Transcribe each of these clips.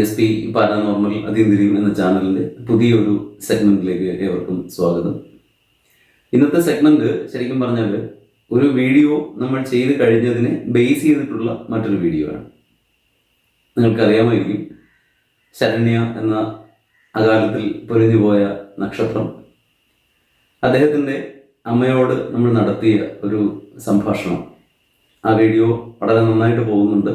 S P paranormal അതീന്ദ്രിയം എന്ന ചാനലിന്റെ പുതിയൊരു സെഗ്മെന്റിലേക്ക് ഏവർക്കും സ്വാഗതം. ഇന്നത്തെ സെഗ്മെന്റ് ശരിക്കും പറഞ്ഞാൽ ഒരു വീഡിയോ നമ്മൾ ചെയ്ത് കഴിഞ്ഞതിനെ ബേസ് ചെയ്തിട്ടുള്ള മറ്റൊരു വീഡിയോ ആണ്. നിങ്ങൾക്കറിയാമായിരിക്കും ശരണ്യ എന്ന അകാലത്തിൽ പൊലിഞ്ഞുപോയ നക്ഷത്രം. അദ്ദേഹത്തിന്റെ അമ്മയോട് നമ്മൾ നടത്തിയ ഒരു സംഭാഷണം. ആ വീഡിയോ വളരെ നന്നായിട്ട് പോകുന്നുണ്ട്.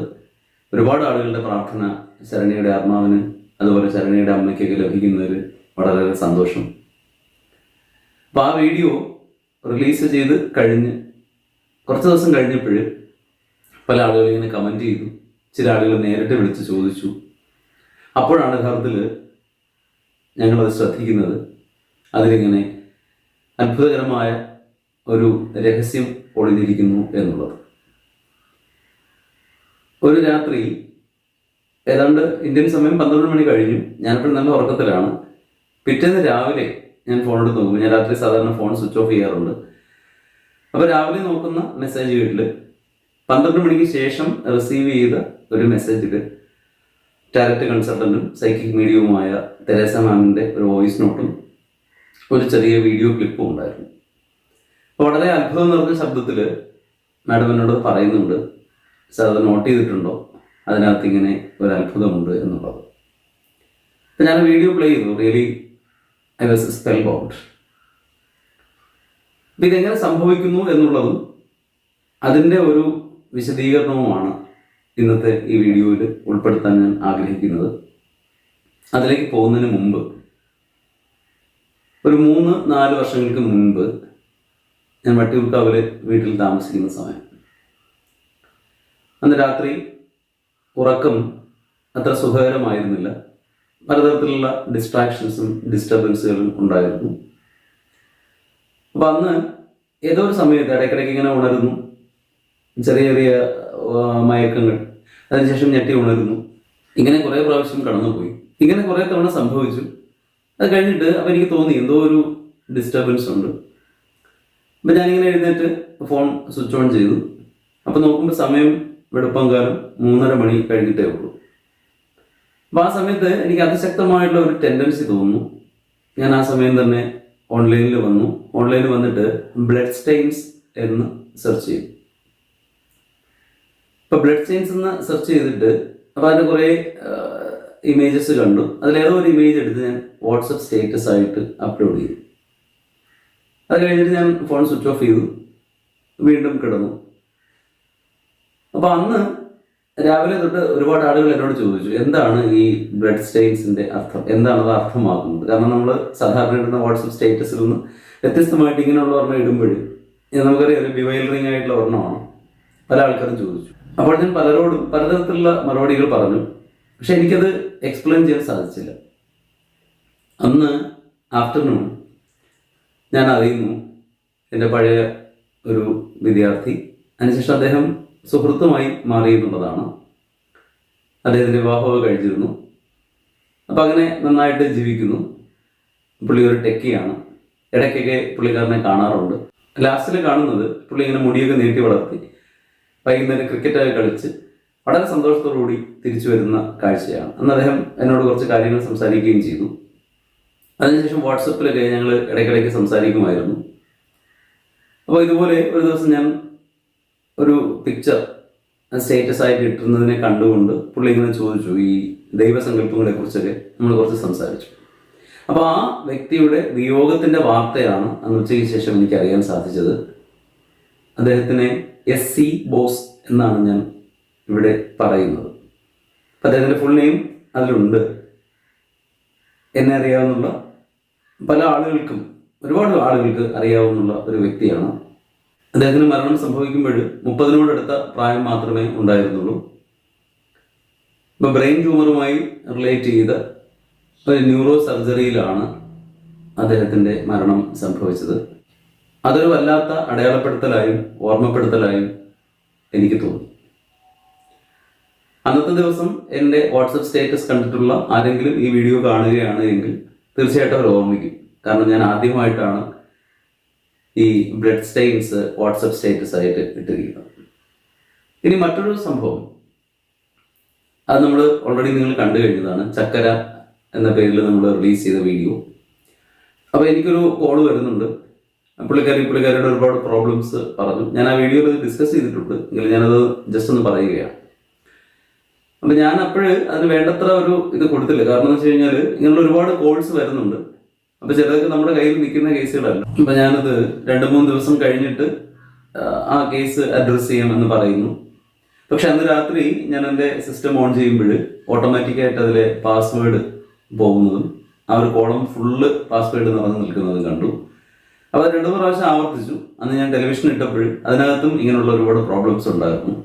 ഒരുപാട് ആളുകളുടെ പ്രാർത്ഥന ശരണ്യയുടെ ആത്മാവിന് അതുപോലെ ശരണ്യയുടെ അമ്മയ്ക്കൊക്കെ ലഭിക്കുന്നതിൽ വളരെയേറെ സന്തോഷം. അപ്പം ആ വീഡിയോ റിലീസ് ചെയ്ത് കഴിഞ്ഞ് കുറച്ച് ദിവസം കഴിഞ്ഞപ്പോൾ പല ആളുകളും ഇങ്ങനെ കമന്റ് ചെയ്തു. ചില ആളുകൾ നേരിട്ട് വിളിച്ച് ചോദിച്ചു. അപ്പോഴാണ് യഥാർത്ഥത്തിൽ ഞങ്ങളത് ശ്രദ്ധിക്കുന്നത്. അതിലിങ്ങനെ അത്ഭുതകരമായ ഒരു രഹസ്യം ഒളിഞ്ഞിരിക്കുന്നു എന്നുള്ളത്. ഒരു രാത്രി ഏതാണ്ട് ഇന്ത്യൻ സമയം പന്ത്രണ്ട് മണി കഴിഞ്ഞു. ഞാനിപ്പോൾ നല്ല ഉറക്കത്തിലാണ്. പിറ്റേന്ന് രാവിലെ ഞാൻ ഫോൺ എടുത്ത് നോക്കും. ഞാൻ രാത്രി സാധാരണ ഫോൺ സ്വിച്ച് ഓഫ് ചെയ്യാറുണ്ട്. അപ്പോൾ രാവിലെ നോക്കുന്ന മെസ്സേജ് വീട്ടിൽ പന്ത്രണ്ട് മണിക്ക് ശേഷം റിസീവ് ചെയ്ത ഒരു മെസ്സേജിൽ ടാരറ്റ് കൺസൾട്ടന്റും സൈക്കിക് മീഡിയവുമായ തെരേസ മാമിന്റെ ഒരു വോയിസ് നോട്ടും ഒരു ചെറിയ വീഡിയോ ക്ലിപ്പും ഉണ്ടായിരുന്നു. വളരെ അത്ഭുതം നിറഞ്ഞ ശബ്ദത്തിൽ മാഡം എന്നോട് പറയുന്നുണ്ട് സാർ നോട്ട് ചെയ്തിട്ടുണ്ടോ? അതിനകത്ത് ഇങ്ങനെ ഒരു അത്ഭുതമുണ്ട് എന്നുള്ളത്. അപ്പം ഞാൻ വീഡിയോ പ്ലേ ചെയ്തു. Really I was spellbound അപ്പം ഇതെങ്ങനെ സംഭവിക്കുന്നു എന്നുള്ളതും അതിന്റെ ഒരു വിശദീകരണവുമാണ് ഇന്നത്തെ ഈ വീഡിയോയിൽ ഉൾപ്പെടുത്താൻ ഞാൻ ആഗ്രഹിക്കുന്നത്. അതിലേക്ക് പോകുന്നതിന് മുമ്പ് ഒരു മൂന്ന് നാല് വർഷങ്ങൾക്ക് മുൻപ് ഞാൻ വട്ടിയൂർക്കാവിൽ വീട്ടിൽ താമസിക്കുന്ന സമയം. അന്ന് രാത്രി ഉറക്കം അത്ര സുഖകരമായിരുന്നില്ല. പലതരത്തിലുള്ള ഡിസ്ട്രാക്ഷൻസും ഡിസ്റ്റർബൻസുകളും ഉണ്ടായിരുന്നു. അപ്പം അന്ന് ഏതോ ഒരു സമയത്ത് ഇടയ്ക്കിടയ്ക്ക് ഇങ്ങനെ ഉണരുന്നു. ചെറിയ ചെറിയ മയക്കങ്ങൾ. അതിനുശേഷം ഞെട്ടി ഉണരുന്നു. ഇങ്ങനെ കുറേ പ്രാവശ്യം കടന്നുപോയി. ഇങ്ങനെ കുറേ തവണ സംഭവിച്ചു. അത് കഴിഞ്ഞിട്ട് അപ്പം എനിക്ക് തോന്നി എന്തോ ഒരു ഡിസ്റ്റർബൻസ് ഉണ്ട്. അപ്പം ഞാനിങ്ങനെ എഴുന്നേറ്റ് ഫോൺ സ്വിച്ച് ഓൺ ചെയ്തു. അപ്പം നോക്കുമ്പോൾ സമയം വെളുപ്പംകാലം മൂന്നര മണി കഴിഞ്ഞിട്ടേ ഉള്ളൂ. അപ്പം ആ സമയത്ത് എനിക്ക് അതിശക്തമായിട്ടുള്ള ഒരു ടെൻഡൻസി തോന്നുന്നു. ഞാൻ ആ സമയം തന്നെ ഓൺലൈനിൽ വന്നു. ഓൺലൈനിൽ വന്നിട്ട് ബ്ലഡ് സ്റ്റെയിൻസ് എന്ന് സെർച്ച് ചെയ്തു. ഇപ്പൊ ബ്ലഡ് സ്റ്റെയിൻസ് എന്ന് സെർച്ച് ചെയ്തിട്ട് അപ്പോൾ അതിന്റെ കുറേ ഇമേജസ് കണ്ടു. അതിലേതോ ഒരു ഇമേജ് എടുത്ത് ഞാൻ വാട്സപ്പ് സ്റ്റേറ്റസ് ആയിട്ട് അപ്ലോഡ് ചെയ്തു. അത് കഴിഞ്ഞിട്ട് ഞാൻ ഫോൺ സ്വിച്ച് ഓഫ് ചെയ്തു. വീണ്ടും കിടന്നു. അപ്പോൾ അന്ന് രാവിലെ തൊട്ട് ഒരുപാട് ആളുകൾ എന്നോട് ചോദിച്ചു എന്താണ് ഈ ബ്ലഡ് സ്റ്റെയിൻസിന്റെ അർത്ഥം? എന്താണ് അത് അർത്ഥമാക്കുന്നത്? കാരണം നമ്മൾ സാധാരണ ഇടുന്ന വാട്സപ്പ് സ്റ്റേറ്റസിൽ നിന്ന് വ്യത്യസ്തമായിട്ട് ഇങ്ങനെയുള്ള ഒരെണ്ണം ഇടുമ്പോഴും നമുക്കറിയാം ഒരു ബിവൈലറിംഗ് ആയിട്ടുള്ള ഒരെണ്ണമാണ്. പല ആൾക്കാരും ചോദിച്ചു. അപ്പോൾ ഞാൻ പലരോടും പലതരത്തിലുള്ള മറുപടികൾ പറഞ്ഞു. പക്ഷെ എനിക്കത് എക്സ്പ്ലെയിൻ ചെയ്യാൻ സാധിച്ചില്ല. അന്ന് ആഫ്റ്റർനൂൺ ഞാൻ അറിയുന്നു എന്റെ പഴയ ഒരു വിദ്യാർത്ഥി. അതിനുശേഷം അദ്ദേഹം സുഹൃത്തുമായി മാറി എന്നുള്ളതാണ് അദ്ദേഹത്തിന്റെ വിവാഹമൊക്കെ കഴിച്ചിരുന്നു അപ്പം അങ്ങനെ നന്നായിട്ട് ജീവിക്കുന്നു. പുള്ളി ഒരു ടെക്കിയാണ്. ഇടയ്ക്കൊക്കെ പുള്ളിക്കാരനെ കാണാറുണ്ട്. ലാസ്റ്റിൽ കാണുന്നത് പുള്ളി ഇങ്ങനെ മുടിയൊക്കെ നീട്ടി വളർത്തി വൈകുന്നേരം ക്രിക്കറ്റൊക്കെ കളിച്ച് വളരെ സന്തോഷത്തോടുകൂടി തിരിച്ചു വരുന്ന കാഴ്ചയാണ്. അന്ന് അദ്ദേഹം എന്നോട് കുറച്ച് കാര്യങ്ങൾ സംസാരിക്കുകയും ചെയ്തു. അതിനുശേഷം വാട്സപ്പിലൊക്കെ ഞങ്ങൾ ഇടയ്ക്കിടയ്ക്ക് സംസാരിക്കുമായിരുന്നു. അപ്പോൾ ഇതുപോലെ ഒരു ദിവസം ഞാൻ ഒരു പിക്ചർ സ്റ്റേറ്റസ് ആയിട്ട് കിട്ടുന്നതിനെ കണ്ടുകൊണ്ട് പുള്ളി ഇങ്ങനെ ചോദിച്ചു ഈ ദൈവസങ്കല്പങ്ങളെ കുറിച്ചൊക്കെ നമ്മൾ കുറച്ച് സംസാരിച്ചു. അപ്പോൾ ആ വ്യക്തിയുടെ വിയോഗത്തിന്റെ വാർത്തയാണ് അന്ന് ഉച്ചയ്ക്ക് ശേഷം എനിക്ക് അറിയാൻ സാധിച്ചത്. അദ്ദേഹത്തിനെ എസ് സി ബോസ് എന്നാണ് ഞാൻ ഇവിടെ പറയുന്നത്. അപ്പം അദ്ദേഹത്തിന്റെ ഫുൾ നെയിം അതിലുണ്ട്. എന്നെ അറിയാവുന്ന പല ആളുകൾക്കും ഒരുപാട് ആളുകൾക്ക് അറിയാവുന്ന ഒരു വ്യക്തിയാണ് അദ്ദേഹത്തിന് മരണം സംഭവിക്കുമ്പോൾ മുപ്പതിനോടടുത്ത പ്രായം മാത്രമേ ഉണ്ടായിരുന്നുള്ളൂ. ഇപ്പം ബ്രെയിൻ ട്യൂമറുമായി റിലേറ്റ് ചെയ്ത് ഒരു ന്യൂറോ സർജറിയിലാണ് അദ്ദേഹത്തിന്റെ മരണം സംഭവിച്ചത്. അതൊരു വല്ലാത്ത അടയാളപ്പെടുത്തലായും ഓർമ്മപ്പെടുത്തലായും എനിക്ക് തോന്നി. അന്നത്തെ ദിവസം എന്റെ വാട്സപ്പ് സ്റ്റേറ്റസ് കണ്ടിട്ടുള്ള ആരെങ്കിലും ഈ വീഡിയോ കാണുകയാണ് എങ്കിൽ തീർച്ചയായിട്ടും അവർ ഓർമ്മിക്കും. കാരണം ഞാൻ ആദ്യമായിട്ടാണ് ഈ ബ്ലഡ് സ്റ്റെയിൻസ് വാട്സപ്പ് സ്റ്റേറ്റസ് ആയിട്ട് ഇട്ടിരിക്കുന്നത് ഇനി മറ്റൊരു സംഭവം. അത് നമ്മൾ ഓൾറെഡി നിങ്ങൾ കണ്ടു കഴിഞ്ഞതാണ്. ചക്കര എന്ന പേരിൽ നമ്മൾ റിലീസ് ചെയ്ത വീഡിയോ അപ്പോൾ എനിക്കൊരു കോൾ വരുന്നുണ്ട്. പുള്ളിക്കാരി പുള്ളിക്കാരിയുടെ ഒരുപാട് പ്രോബ്ലംസ് പറഞ്ഞു. ഞാൻ ആ വീഡിയോയിൽ ഡിസ്കസ് ചെയ്തിട്ടുണ്ട്. എങ്കിലും ഞാനത് ജസ്റ്റ് ഒന്ന് പറയുകയാണ്. അപ്പം ഞാൻ അപ്പോഴ് അതിന് വേണ്ടത്ര ഒരു ഇത് കൊടുത്തില്ല. കാരണം എന്ന് വെച്ച് കഴിഞ്ഞാൽ ഇങ്ങനെയുള്ള ഒരുപാട് കോൾസ് വരുന്നുണ്ട്. അപ്പോൾ ചിലതൊക്കെ നമ്മുടെ കയ്യിൽ നിൽക്കുന്ന കേസുകളല്ല. അപ്പൊ ഞാനത് രണ്ട് മൂന്ന് ദിവസം കഴിഞ്ഞിട്ട് ആ, കേസ് അഡ്രസ്സ് ചെയ്യാമെന്ന് പറയുന്നു. പക്ഷെ അന്ന് രാത്രി ഞാൻ എന്റെ സിസ്റ്റം ഓൺ ചെയ്യുമ്പോൾ ഓട്ടോമാറ്റിക്കായിട്ട് അതിലെ പാസ്വേഡ് പോകുന്നതും ആ ഒരു കോളം ഫുള്ള് പാസ്വേഡ് നിറഞ്ഞു നിൽക്കുന്നതും കണ്ടു. അപ്പോൾ രണ്ടു പ്രാവശ്യം ആവർത്തിച്ചു. അന്ന് ഞാൻ ടെലിവിഷൻ ഇട്ടപ്പോൾ അതിനകത്തും ഇങ്ങനെയുള്ള ഒരുപാട് പ്രോബ്ലംസ് ഉണ്ടായിരുന്നു.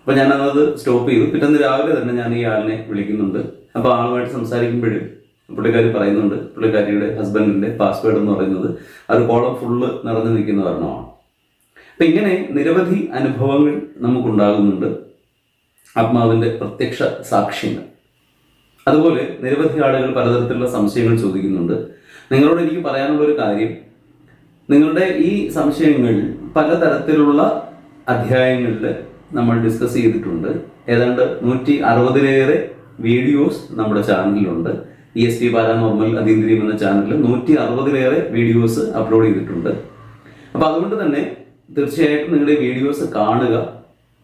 അപ്പോൾ ഞാനത് സ്റ്റോപ്പ് ചെയ്തു. പിറ്റേന്ന് രാവിലെ തന്നെ ഞാൻ ഈ ആളിനെ വിളിക്കുന്നുണ്ട്. അപ്പോൾ ആളുമായിട്ട് സംസാരിക്കുമ്പോൾ പുള്ളിക്കാരി പറയുന്നുണ്ട്. പുള്ളിക്കാരിയുടെ ഹസ്ബൻഡിന്റെ പാസ്വേഡ് എന്ന് പറയുന്നത് അത് കോളം ഫുള്ള് നിറഞ്ഞു നിൽക്കുന്ന കാരണമാണ് അപ്പം ഇങ്ങനെ നിരവധി അനുഭവങ്ങൾ നമുക്കുണ്ടാകുന്നുണ്ട്. ആത്മാവിന്റെ പ്രത്യക്ഷ സാക്ഷ്യങ്ങൾ. അതുപോലെ നിരവധി ആളുകൾ പലതരത്തിലുള്ള സംശയങ്ങൾ ചോദിക്കുന്നുണ്ട്. നിങ്ങളോട് എനിക്ക് പറയാനുള്ള ഒരു കാര്യം നിങ്ങളുടെ ഈ സംശയങ്ങൾ പലതരത്തിലുള്ള അധ്യായങ്ങളിൽ നമ്മൾ ഡിസ്കസ് ചെയ്തിട്ടുണ്ട്. ഏതാണ്ട് നൂറ്റി അറുപതിലേറെ വീഡിയോസ് നമ്മുടെ ചാനലിലുണ്ട് ഇ എസ് പി പാരാനോർമൽ അതീന്ദ്രിയം എന്ന ചാനലിൽ നൂറ്റി അറുപതിലേറെ വീഡിയോസ് അപ്ലോഡ് ചെയ്തിട്ടുണ്ട്. അപ്പോൾ അതുകൊണ്ട് തന്നെ തീർച്ചയായിട്ടും നിങ്ങളുടെ വീഡിയോസ് കാണുക.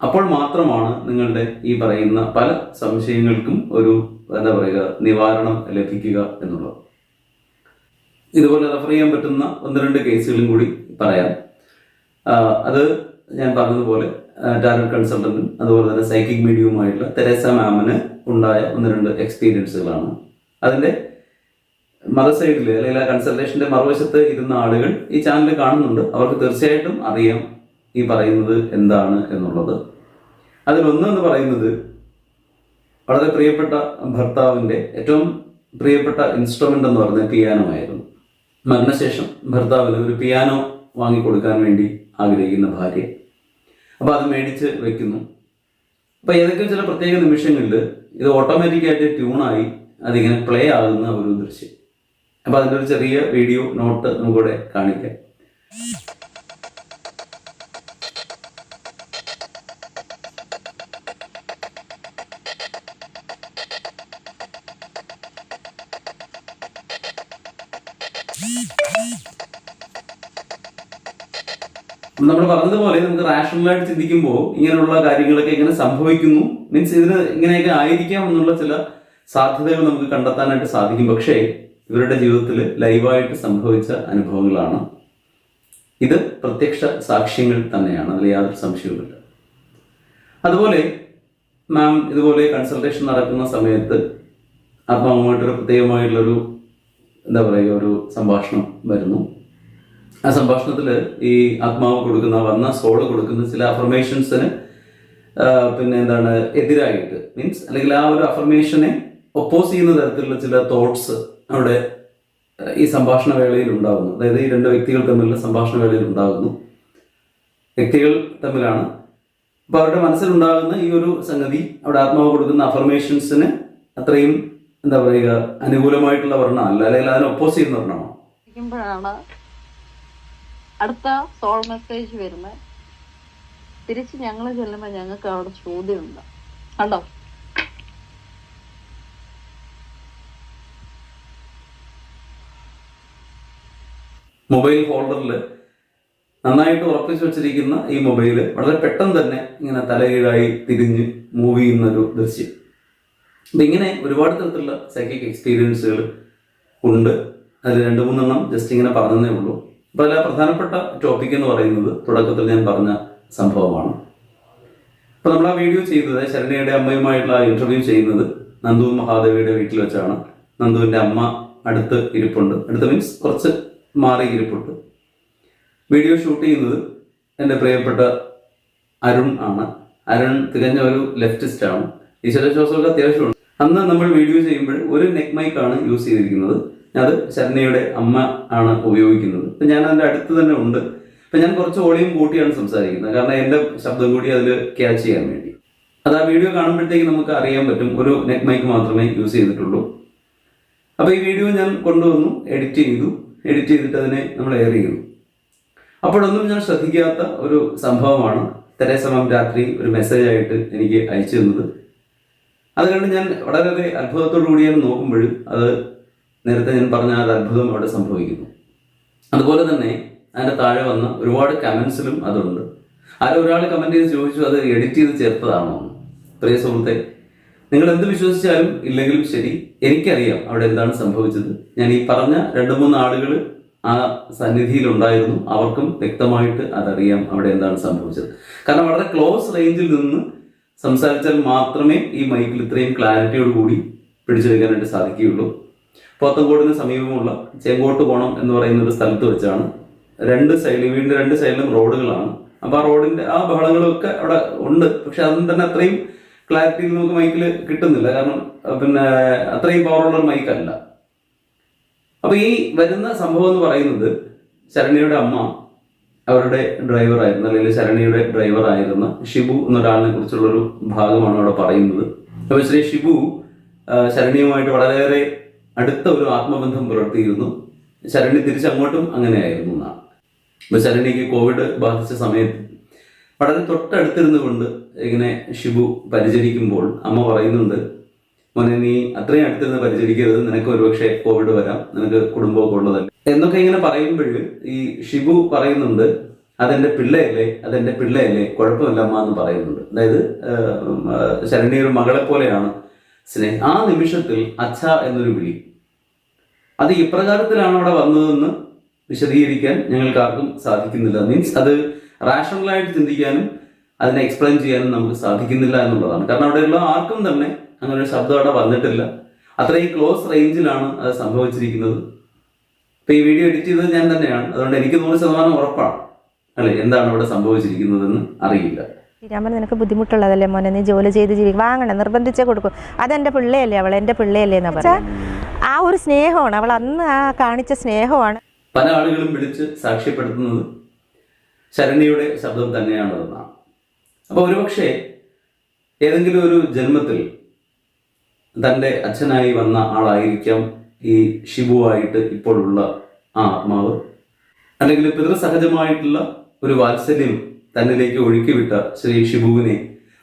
അപ്പോൾ മാത്രമാണ് നിങ്ങളുടെ ഈ പറയുന്ന പല സംശയങ്ങൾക്കും ഒരു എന്താ പറയുക നിവാരണം ലഭിക്കുക എന്നുള്ളത്. ഇതുപോലെ റെഫർ ചെയ്യാൻ പറ്റുന്ന ഒന്ന് രണ്ട് കേസുകളും കൂടി പറയാം. അത് ഞാൻ പറഞ്ഞതുപോലെ ടാലന്റ് കൺസൾട്ടന്റും അതുപോലെ തന്നെ സൈക്കിക് മീഡിയവുമായിട്ടുള്ള തെരേസ മാമിന് ഉണ്ടായ ഒന്ന് രണ്ട് എക്സ്പീരിയൻസുകളാണ് അതിന്റെ മറു സൈഡിൽ അല്ലെങ്കിൽ ആ കൺസൾട്ടേഷന്റെ മറുവശത്ത് ഇരുന്ന ആളുകൾ ഈ ചാനൽ കാണുന്നുണ്ട്. അവർക്ക് തീർച്ചയായിട്ടും അറിയാം ഈ പറയുന്നത് എന്താണ് എന്നുള്ളത്. അതിലൊന്ന് എന്ന് പറയുന്നത് വളരെ പ്രിയപ്പെട്ട ഭർത്താവിന്റെ ഏറ്റവും പ്രിയപ്പെട്ട ഇൻസ്ട്രുമെന്റ് എന്ന് പറയുന്നത് പിയാനോ ആയിരുന്നു. മരണശേഷം ഭർത്താവിന് ഒരു പിയാനോ വാങ്ങിക്കൊടുക്കാൻ വേണ്ടി ആഗ്രഹിക്കുന്ന ഭാര്യ. അപ്പോൾ അത് മേടിച്ച് വെക്കുന്നു. അപ്പോൾ ഏതൊക്കെ ചില പ്രത്യേക നിമിഷങ്ങളിൽ ഇത് ഓട്ടോമാറ്റിക്കായിട്ട് ട്യൂണായി അതിങ്ങനെ പ്ലേ ആകുന്ന ഒരു ദൃശ്യം. അപ്പോൾ അതിന്റെ ഒരു ചെറിയ വീഡിയോ നോട്ട് നമുക്കിവിടെ കാണിക്കാം. നമ്മൾ പറഞ്ഞതുപോലെ നമുക്ക് റാഷണലായിട്ട് ചിന്തിക്കുമ്പോൾ ഇങ്ങനെയുള്ള കാര്യങ്ങളൊക്കെ ഇങ്ങനെ സംഭവിക്കുന്നു? മീൻസ് ഇതിന് ഇങ്ങനെയൊക്കെ ആയിരിക്കാം എന്നുള്ള ചില സാധ്യതകൾ നമുക്ക് കണ്ടെത്താനായിട്ട് സാധിക്കും. പക്ഷേ ഇവരുടെ ജീവിതത്തിൽ ലൈവായിട്ട് സംഭവിച്ച അനുഭവങ്ങളാണ്. ഇത് പ്രത്യക്ഷ സാക്ഷ്യങ്ങൾ തന്നെയാണ്. അതിൽ യാതൊരു സംശയവുമില്ല. അതുപോലെ മാം ഇതുപോലെ കൺസൾട്ടേഷൻ നടക്കുന്ന സമയത്ത് ആത്മാവുമായിട്ടൊരു പ്രത്യേകമായിട്ടുള്ളൊരു എന്താ പറയുക ഒരു സംഭാഷണം വരുന്നു. ആ സംഭാഷണത്തിൽ ഈ ആത്മാവ് കൊടുക്കുന്ന വന്ന സോൾ കൊടുക്കുന്ന ചില അഫർമേഷൻസിന് പിന്നെ എന്താണ് എതിരായിട്ട് മീൻസ് അല്ലെങ്കിൽ ആ ഒരു അഫർമേഷനെ ഒപ്പോസ് ചെയ്യുന്ന തരത്തിലുള്ള ചില തോട്ട്സ് അവിടെ ഈ സംഭാഷണ വേളയിൽ ഉണ്ടാകുന്നു അതായത് ഈ രണ്ട് വ്യക്തികൾ തമ്മിലുള്ള സംഭാഷണ വേളയിൽ ഉണ്ടാകുന്നു വ്യക്തികൾ തമ്മിലാണ്. അപ്പോൾ അവരുടെ മനസ്സിലുണ്ടാകുന്ന ഈ ഒരു സംഗതി അവിടെ ആത്മാവ് കൊടുക്കുന്ന അഫർമേഷൻസിന് അത്രയും എന്താ പറയുക അനുകൂലമായിട്ടുള്ള വർണം അല്ല അല്ലെങ്കിൽ അതിനെ ഒപ്പോസ് ചെയ്യുന്ന വർണമാണ്. അടുത്ത സോൾ മെസ്സേജ് വരുന്നത്. തിരിച്ച് ഞങ്ങൾ ചെല്ലുമ്പോൾ ഞങ്ങൾക്ക് അവിടെ ചോദ്യമുണ്ട്. കണ്ടോ? മൊബൈൽ ഹോൾഡറിൽ നന്നായിട്ട് ഉറപ്പിച്ചു വെച്ചിരിക്കുന്ന ഈ മൊബൈൽ വളരെ പെട്ടെന്ന് തന്നെ ഇങ്ങനെ തലകീഴായി തിരിഞ്ഞ് മൂവ് ചെയ്യുന്ന ഒരു ദൃശ്യം. അപ്പം ഇങ്ങനെ ഒരുപാട് തരത്തിലുള്ള സൈക്കിക് എക്സ്പീരിയൻസുകൾ ഉണ്ട്. അതിൽ രണ്ട് മൂന്നെണ്ണം ജസ്റ്റ് ഇങ്ങനെ പറഞ്ഞതേ ഉള്ളൂ. അപ്പോൾ അതിൽ പ്രധാനപ്പെട്ട ടോപ്പിക് എന്ന് പറയുന്നത് തുടക്കത്തിൽ ഞാൻ പറഞ്ഞ സംഭവമാണ്. അപ്പോൾ നമ്മൾ ആ വീഡിയോ ചെയ്തത് ശരണയുടെ അമ്മയുമായിട്ടുള്ള ഇന്റർവ്യൂ ചെയ്യുന്നത് നന്ദു മഹാദേവിയുടെ വീട്ടിൽ വെച്ചാണ്. നന്ദുവിന്റെ അമ്മ അടുത്ത് ഇരിപ്പുണ്ട്. അടുത്ത് മീൻസ് കുറച്ച് മാറി ഇരിപ്പുണ്ട് വീഡിയോ ഷൂട്ട് ചെയ്യുന്നത് എന്റെ പ്രിയപ്പെട്ട അരുൺ ആണ്. അരുൺ തികഞ്ഞ ഒരു ലെഫ്റ്റിസ്റ്റ് ആണ്. ഈശ്വരശ്വാസമൊക്കെ അത്യാവശ്യമുണ്ട്. അന്ന് നമ്മൾ വീഡിയോ ചെയ്യുമ്പോൾ ഒരു നെക്ക് മൈക്കാണ് യൂസ് ചെയ്തിരിക്കുന്നത്. അത് ശരണയുടെ അമ്മ ആണ് ഉപയോഗിക്കുന്നത്. അപ്പം ഞാൻ അതിന്റെ അടുത്ത് തന്നെ ഉണ്ട്. അപ്പം ഞാൻ കുറച്ച് വോളിയം കൂട്ടിയാണ് സംസാരിക്കുന്നത്. കാരണം എന്റെ ശബ്ദം കൂടി അതിൽ ക്യാച്ച് ചെയ്യാൻ വേണ്ടി. അത് ആ വീഡിയോ കാണുമ്പോഴത്തേക്ക് നമുക്ക് അറിയാൻ പറ്റും. ഒരു നെക്ക് മൈക്ക് മാത്രമേ യൂസ് ചെയ്തിട്ടുള്ളൂ. അപ്പോൾ ഈ വീഡിയോ ഞാൻ കൊണ്ടുവന്നു എഡിറ്റ് ചെയ്തു. എഡിറ്റ് ചെയ്തിട്ട് അതിനെ നമ്മൾ എയർ ചെയ്യുന്നു. അപ്പോഴൊന്നും ഞാൻ ശ്രദ്ധിക്കാത്ത ഒരു സംഭവമാണ് തെരേസ മാം രാത്രി ഒരു മെസ്സേജ് ആയിട്ട് എനിക്ക് അയച്ചു തന്നത്. അത് കണ്ട് ഞാൻ വളരെ അത്ഭുതത്തോടു കൂടി ഞാൻ നോക്കുമ്പോൾ അത് നേരത്തെ ഞാൻ പറഞ്ഞ ആ അത്ഭുതം അവിടെ സംഭവിക്കുന്നു. അതുപോലെ തന്നെ അതിന്റെ താഴെ വന്ന ഒരുപാട് കമൻസിലും അതുണ്ട്. ആരോ ഒരാൾ കമന്റ് ചെയ്ത് ചോദിച്ചു അത് എഡിറ്റ് ചെയ്ത് ചേർത്തതാണോ. പ്രിയ സുഹൃത്തെ നിങ്ങൾ എന്ത് വിശ്വസിച്ചാലും ഇല്ലെങ്കിലും ശരി എനിക്കറിയാം അവിടെ എന്താണ് സംഭവിച്ചത്. ഞാൻ ഈ പറഞ്ഞ രണ്ട് മൂന്ന് ആളുകൾ ആ സന്നിധിയിൽ ഉണ്ടായിരുന്നു അവർക്കും വ്യക്തമായിട്ട് അതറിയാം അവിടെ എന്താണ് സംഭവിച്ചത്. കാരണം വളരെ ക്ലോസ് റേഞ്ചിൽ നിന്ന് സംസാരിച്ചാൽ മാത്രമേ ഈ മൈക്കിൽ ഇത്രയും ക്ലാരിറ്റിയോട് കൂടി പിടിച്ചു വയ്ക്കാനായിട്ട് സാധിക്കുകയുള്ളൂ. പോത്തങ്കോടിന് സമീപമുള്ള ചെങ്കോട്ട് കോണം എന്ന് പറയുന്ന ഒരു സ്ഥലത്ത് വെച്ചാണ് രണ്ട് സൈഡിൽ വീടിന്റെ രണ്ട് സൈഡിലും റോഡുകളാണ്. അപ്പോൾ ആ റോഡിന്റെ ആ ബഹളങ്ങളൊക്കെ അവിടെ ഉണ്ട്. പക്ഷെ അതൊന്നും തന്നെ അത്രയും ക്ലാരിറ്റിയിൽ നമുക്ക് മൈക്കിൽ കിട്ടുന്നില്ല. കാരണം പിന്നെ അത്രയും പവറുള്ള ഒരു മൈക്കല്ല അപ്പൊ ഈ വരുന്ന സംഭവം എന്ന് പറയുന്നത് ശരണ്യയുടെ അമ്മ അവരുടെ ഡ്രൈവർ ആയിരുന്നു. അല്ലെങ്കിൽ ശരണ്യയുടെ ഡ്രൈവർ ആയിരുന്ന ഷിബു എന്നൊരാളിനെ കുറിച്ചുള്ളൊരു ഭാഗമാണ് അവിടെ പറയുന്നത്. അപ്പൊ ശ്രീ ഷിബു ശരണിയുമായിട്ട് വളരെയേറെ അടുത്ത ഒരു ആത്മബന്ധം പുലർത്തിയിരുന്നു. ശരണി തിരിച്ചങ്ങോട്ടും അങ്ങനെയായിരുന്നു എന്നാണ്. അപ്പൊ ശരണിക്ക് കോവിഡ് ബാധിച്ച സമയത്ത് വളരെ തൊട്ടടുത്തിരുന്നു കൊണ്ട് ഇങ്ങനെ ഷിബു പരിചരിക്കുമ്പോൾ അമ്മ പറയുന്നുണ്ട് മോനെ നീ അത്രയും അടുത്തിരുന്ന് പരിചരിക്കരുത്. നിനക്ക് ഒരുപക്ഷെ കോവിഡ് വരാം. നിനക്ക് കുടുംബമൊക്കെ ഉള്ളതല്ല. എന്നൊക്കെ ഇങ്ങനെ പറയുമ്പോൾ ഈ ഷിബു പറയുന്നുണ്ട് അതെന്റെ പിള്ളയല്ലേ? അതെന്റെ പിള്ളയല്ലേ? കുഴപ്പമില്ല അമ്മ എന്ന് പറയുന്നുണ്ട്. അതായത് ശരണി ഒരു മകളെ പോലെയാണ് സ്നേഹം. ആ നിമിഷത്തിൽ അച്ഛ എന്നൊരു വിളി. അത് ഇപ്രകാരത്തിലാണ് അവിടെ വന്നതെന്ന് വിശദീകരിക്കാൻ ഞങ്ങൾക്ക് ആർക്കും സാധിക്കുന്നില്ല. മീൻസ് അത് റാഷണലായിട്ട് ചിന്തിക്കാനും അതിനെ എക്സ്പ്ലെയിൻ ചെയ്യാനും നമുക്ക് സാധിക്കുന്നില്ല എന്നുള്ളതാണ്. കാരണം അവിടെയുള്ള ആർക്കും തന്നെ അങ്ങനെ ഒരു ശബ്ദം അവിടെ വന്നിട്ടില്ല. അത്രയും ക്ലോസ് റേഞ്ചിലാണ് അത് സംഭവിച്ചിരിക്കുന്നത്. ഇപ്പൊ ഈ വീഡിയോ എഡിറ്റ് ചെയ്തത് ഞാൻ തന്നെയാണ്. അതുകൊണ്ട് എനിക്ക് നൂറ് ശതമാനം ഉറപ്പാണ്. അല്ലേ? എന്താണ് ഇവിടെ സംഭവിച്ചിരിക്കുന്നതെന്ന് അറിയില്ല. ശ്രീരാമൻ നിനക്ക് ബുദ്ധിമുട്ടുള്ളതല്ലേ മോനെ? നീ ജോലി ചെയ്ത് ജീവിക്കും വാങ്ങണം നിർബന്ധിച്ചേ കൊടുക്കും. അതെന്റെ പിള്ളയല്ലേ അവൾ എന്റെ പിള്ളയല്ലേ എന്ന് പറഞ്ഞാൽ ആ ഒരു സ്നേഹമാണ്. അവൾ അന്ന് ആ കാണിച്ച സ്നേഹമാണ്. പല ആളുകളും വിളിച്ച് സാക്ഷ്യപ്പെടുത്തുന്നത് ശരണ്യയുടെ ശബ്ദം തന്നെയാണതെന്നാണ് അപ്പോൾ ഒരുപക്ഷെ ഏതെങ്കിലും ഒരു ജന്മത്തിൽ തന്റെ അച്ഛനായി വന്ന ആളായിരിക്കാം ഈ ഷിബുവായിട്ട് ഇപ്പോഴുള്ള ആ ആത്മാവ്. അല്ലെങ്കിൽ പിതൃസഹജമായിട്ടുള്ള ഒരു വാത്സല്യം തന്നിലേക്ക് ഒഴുക്കിവിട്ട ശ്രീ ഷിബുവിനെ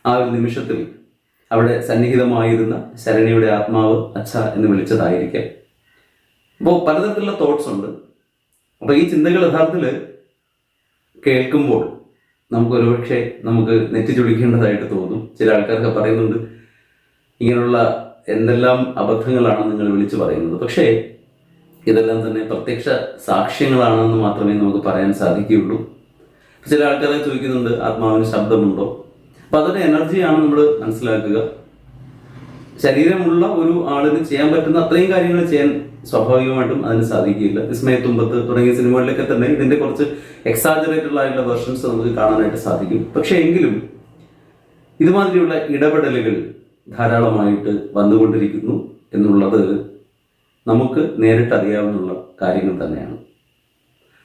ആ ഒരു നിമിഷത്തിൽ അവിടെ സന്നിഹിതമായിരുന്ന ശരണിയുടെ ആത്മാവ് അച്ഛ എന്ന് വിളിച്ചതായിരിക്കാം. അപ്പോൾ പലതരത്തിലുള്ള തോട്ട്സ് ഉണ്ട്. അപ്പോൾ ഈ ചിന്തകൾ യഥാർത്ഥത്തിൽ കേൾക്കുമ്പോൾ നമുക്ക് ഒരുപക്ഷെ നമുക്ക് നെറ്റി ചുളിക്കേണ്ടതായിട്ട് തോന്നും. ചില ആൾക്കാരൊക്കെ പറയുന്നുണ്ട് ഇങ്ങനെയുള്ള എന്തെല്ലാം അബദ്ധങ്ങളാണ് നിങ്ങൾ വിളിച്ചു പറയുന്നത്? പക്ഷേ ഇതെല്ലാം തന്നെ പ്രത്യക്ഷ സാക്ഷ്യങ്ങളാണെന്ന് മാത്രമേ നമുക്ക് പറയാൻ സാധിക്കുകയുള്ളൂ. ചില ആൾക്കാരെ ചോദിക്കുന്നുണ്ട് ആത്മാവിന് ശബ്ദമുണ്ടോ? അപ്പൊ അതൊരു എനർജിയാണ് നമ്മൾ മനസ്സിലാക്കുക. ശരീരമുള്ള ഒരു ആളിന് ചെയ്യാൻ പറ്റുന്ന അത്രയും കാര്യങ്ങൾ ചെയ്യാൻ സ്വാഭാവികമായിട്ടും അതിന് സാധിക്കില്ല. വിസ്മയത്തുമ്പത്ത് തുടങ്ങിയ സിനിമകളിലൊക്കെ തന്നെ ഇതിന്റെ കുറച്ച് എക്സാജറേറ്റഡ് ആയിട്ടുള്ള വെർഷൻസ് നമുക്ക് കാണാനായിട്ട് സാധിക്കും. പക്ഷെ എങ്കിലും ഇതുമാതിരിയുള്ള ഇടപെടലുകൾ ധാരാളമായിട്ട് വന്നുകൊണ്ടിരിക്കുന്നു എന്നുള്ളത് നമുക്ക് നേരിട്ട് അറിയാവുന്ന കാര്യങ്ങൾ തന്നെയാണ്.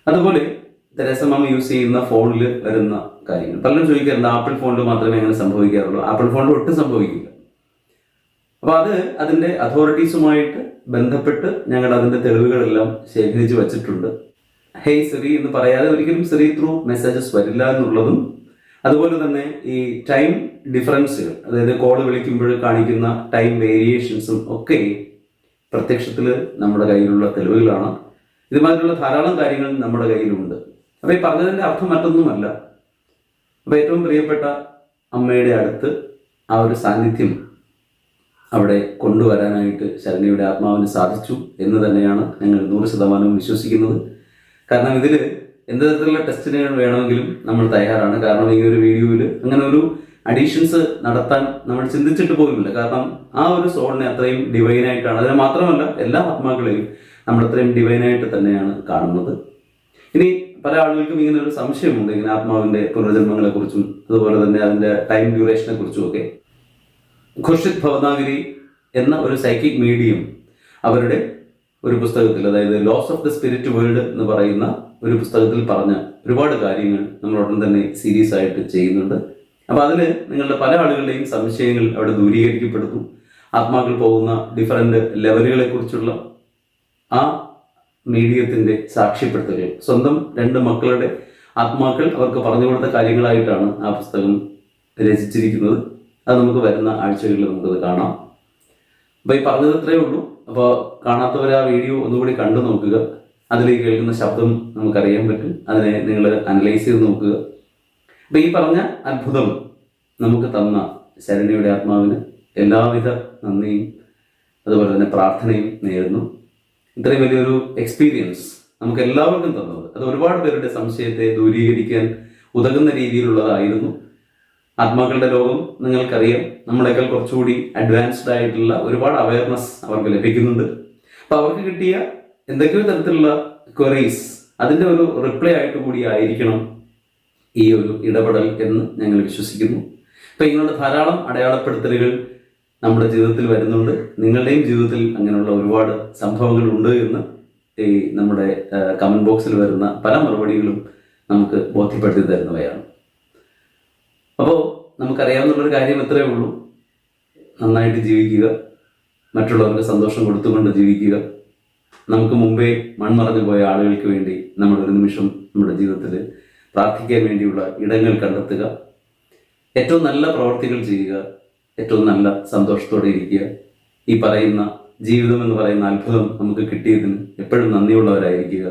അതുപോലെ തെരേസമാമ യൂസ് ചെയ്യുന്ന ഫോണിൽ വരുന്ന കാര്യങ്ങൾ. പലരും ചോദിക്കാറുണ്ട് ആപ്പിൾ ഫോണിൽ മാത്രമേ അങ്ങനെ സംഭവിക്കാറുള്ളൂ. ആപ്പിൾ ഫോണിൽ ഒട്ടും സംഭവിക്കില്ല. അപ്പൊ അത് അതിന്റെ അതോറിറ്റീസുമായിട്ട് ബന്ധപ്പെട്ട് ഞങ്ങൾ അതിന്റെ തെളിവുകളെല്ലാം ശേഖരിച്ച് വച്ചിട്ടുണ്ട്. ഹേയ് സിറി എന്ന് പറയാതെ ഒരിക്കലും സിറി ത്രൂ മെസ്സേജസ് വരില്ല എന്നുള്ളതും അതുപോലെ തന്നെ ഈ ടൈം ഡിഫറൻസുകൾ അതായത് കോൾ വിളിക്കുമ്പോൾ കാണിക്കുന്ന ടൈം വേരിയേഷൻസും ഒക്കെ പ്രത്യക്ഷത്തിൽ നമ്മുടെ കയ്യിലുള്ള തെളിവുകളാണ്. ഇതുമാതിരിയുള്ള ധാരാളം കാര്യങ്ങൾ നമ്മുടെ കയ്യിലുണ്ട്. അപ്പൊ ഈ പറഞ്ഞതിന്റെ അർത്ഥം മറ്റൊന്നുമല്ല. അപ്പൊ ഏറ്റവും പ്രിയപ്പെട്ട അമ്മയുടെ അടുത്ത് ആ ഒരു സാന്നിധ്യം അവിടെ കൊണ്ടുവരാനായിട്ട് ശരണ്യയുടെ ആത്മാവിന് സാധിച്ചു എന്ന് തന്നെയാണ് ഞങ്ങൾ നൂറ് ശതമാനവും വിശ്വസിക്കുന്നത്. കാരണം ഇതിൽ എന്ത് തരത്തിലുള്ള ടെസ്റ്റിനുകൾ വേണമെങ്കിലും നമ്മൾ തയ്യാറാണ്. കാരണം ഈ ഒരു വീഡിയോയിൽ അങ്ങനെ ഒരു അഡീഷൻസ് നടത്താൻ നമ്മൾ ചിന്തിച്ചിട്ട് പോകുന്നില്ല കാരണം ആ ഒരു സോളിനെ അത്രയും ഡിവൈനായിട്ടാണ് അതിന് മാത്രമല്ല എല്ലാ ആത്മാക്കളെയും നമ്മൾ അത്രയും ഡിവൈനായിട്ട് തന്നെയാണ് കാണുന്നത്. ഇനി പല ആളുകൾക്കും ഇങ്ങനെ ഒരു സംശയമുണ്ട് ഇങ്ങനെ ആത്മാവിന്റെ പുനർജന്മങ്ങളെ കുറിച്ചും അതുപോലെ തന്നെ അതിന്റെ ടൈം ഡ്യൂറേഷനെ കുറിച്ചും ഒക്കെ ഖുർഷിദ് ഭവനാഗിരി എന്ന ഒരു സൈക്കിക് മീഡിയം അവരുടെ ഒരു പുസ്തകത്തിൽ അതായത് laws of the spirit world എന്ന് പറയുന്ന ഒരു പുസ്തകത്തിൽ പറഞ്ഞ ഒരുപാട് കാര്യങ്ങൾ നമ്മൾ ഉടൻ തന്നെ സീരീസ് ആയിട്ട് ചെയ്യുന്നുണ്ട്. അപ്പൊ അതിൽ നിങ്ങളുടെ പല ആളുകളുടെയും സംശയങ്ങൾ അവിടെ ദൂരീകരിക്കപ്പെടുന്നു. ആത്മാക്കൾ പോകുന്ന ഡിഫറെന്റ് ലെവലുകളെ കുറിച്ചുള്ള ആ മീഡിയത്തിന്റെ സാക്ഷ്യപ്പെടുത്തുകൾ സ്വന്തം രണ്ട് മക്കളുടെ ആത്മാക്കൾ അവർക്ക് പറഞ്ഞു കൊടുത്ത കാര്യങ്ങളായിട്ടാണ് ആ പുസ്തകം രചിച്ചിരിക്കുന്നത്. അത് നമുക്ക് വരുന്ന ആഴ്ചകളിൽ നമുക്കത് കാണാം. അപ്പോൾ ഈ പറഞ്ഞത് ഇത്രയേ ഉള്ളൂ. അപ്പോൾ കാണാത്തവർ ആ വീഡിയോ ഒന്നുകൂടി കണ്ടു നോക്കുക. അതിൽ കേൾക്കുന്ന ശബ്ദം നമുക്കറിയാൻ പറ്റും. അതിനെ നിങ്ങൾ അനലൈസ് ചെയ്ത് നോക്കുക. അപ്പോൾ ഈ പറഞ്ഞ അത്ഭുതം നമുക്ക് തന്ന ശരണിയുടെ ആത്മാവിന് എല്ലാവിധ നന്ദിയും അതുപോലെ തന്നെ പ്രാർത്ഥനയും നേരുന്നു. ഇത്രയും വലിയൊരു എക്സ്പീരിയൻസ് നമുക്ക് എല്ലാവർക്കും തന്നത്. അത് ഒരുപാട് പേരുടെ സംശയത്തെ ദൂരീകരിക്കാൻ ഉതകുന്ന രീതിയിലുള്ളതായിരുന്നു. ആത്മാക്കളുടെ ലോകം നിങ്ങൾക്കറിയാം. നമ്മളെക്കാൾ കുറച്ചുകൂടി അഡ്വാൻസ്ഡ് ആയിട്ടുള്ള ഒരുപാട് അവയർനെസ് അവർക്ക് ലഭിക്കുന്നുണ്ട്. അപ്പോൾ അവർക്ക് കിട്ടിയ എന്തൊക്കെയോ തരത്തിലുള്ള ക്വറീസ് അതിന്റെ ഒരു റിപ്ലൈ ആയിട്ട് കൂടി ആയിരിക്കണം ഈ ഒരു ഇടപെടൽ എന്ന് ഞങ്ങൾ വിശ്വസിക്കുന്നു. അപ്പോൾ ഇങ്ങനെയുള്ള ധാരാളം അടയാളപ്പെടുത്തലുകൾ നമ്മുടെ ജീവിതത്തിൽ വരുന്നുണ്ട്. നിങ്ങളുടെയും ജീവിതത്തിൽ അങ്ങനെയുള്ള ഒരുപാട് സംഭവങ്ങൾ ഉണ്ട് എന്ന് ഈ നമ്മുടെ കമന്റ് ബോക്സിൽ വരുന്ന പല മറുപടികളും നമുക്ക് ബോധ്യപ്പെടുത്തി തരുന്നവയാണ്. അപ്പോൾ നമുക്കറിയാവുന്നുള്ളൊരു കാര്യം എത്രയേ ഉള്ളൂ. നന്നായിട്ട് ജീവിക്കുക. മറ്റുള്ളവർക്ക് സന്തോഷം കൊടുത്തുകൊണ്ട് ജീവിക്കുക. നമുക്ക് മുമ്പേ മൺമറഞ്ഞു പോയ ആളുകൾക്ക് വേണ്ടി നമ്മൾ ഒരു നിമിഷം നമ്മുടെ ജീവിതത്തിൽ പ്രാർത്ഥിക്കാൻ വേണ്ടിയുള്ള ഇടങ്ങൾ കണ്ടെത്തുക. ഏറ്റവും നല്ല പ്രവർത്തികൾ ചെയ്യുക. ഏറ്റവും നല്ല സന്തോഷത്തോടെ ഇരിക്കുക. ഈ പറയുന്ന ജീവിതം എന്ന് പറയുന്ന അത്ഭുതം നമുക്ക് കിട്ടിയതിന് എപ്പോഴും നന്ദിയുള്ളവരായിരിക്കുക.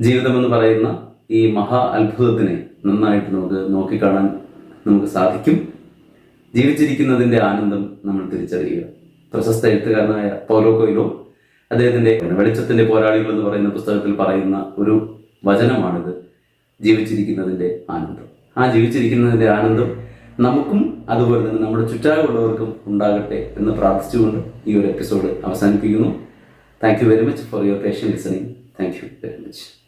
ജീവിതം എന്ന് പറയുന്ന ഈ മഹാ അത്ഭുതത്തിനെ നന്നായിട്ട് നമുക്ക് നോക്കിക്കാണാൻ നമുക്ക് സാധിക്കും. ജീവിച്ചിരിക്കുന്നതിന്റെ ആനന്ദം നമ്മൾ തിരിച്ചറിയുക. പ്രശസ്ത എഴുത്തുകാരനായ പൗലോ കൊയിലോ അദ്ദേഹത്തിന്റെ വെളിച്ചത്തിന്റെ പോരാളികൾ എന്ന് പറയുന്ന പുസ്തകത്തിൽ പറയുന്ന ഒരു വചനമാണിത്. ജീവിച്ചിരിക്കുന്നതിന്റെ ആനന്ദം. ആ ജീവിച്ചിരിക്കുന്നതിന്റെ ആനന്ദം നമുക്കും അതുപോലെ തന്നെ നമ്മുടെ ചുറ്റാകമുള്ളവർക്കും ഉണ്ടാകട്ടെ എന്ന് പ്രാർത്ഥിച്ചുകൊണ്ട് ഈ ഒരു എപ്പിസോഡ് അവസാനിപ്പിക്കുന്നു. Thank you very much for your patient listening thank you very much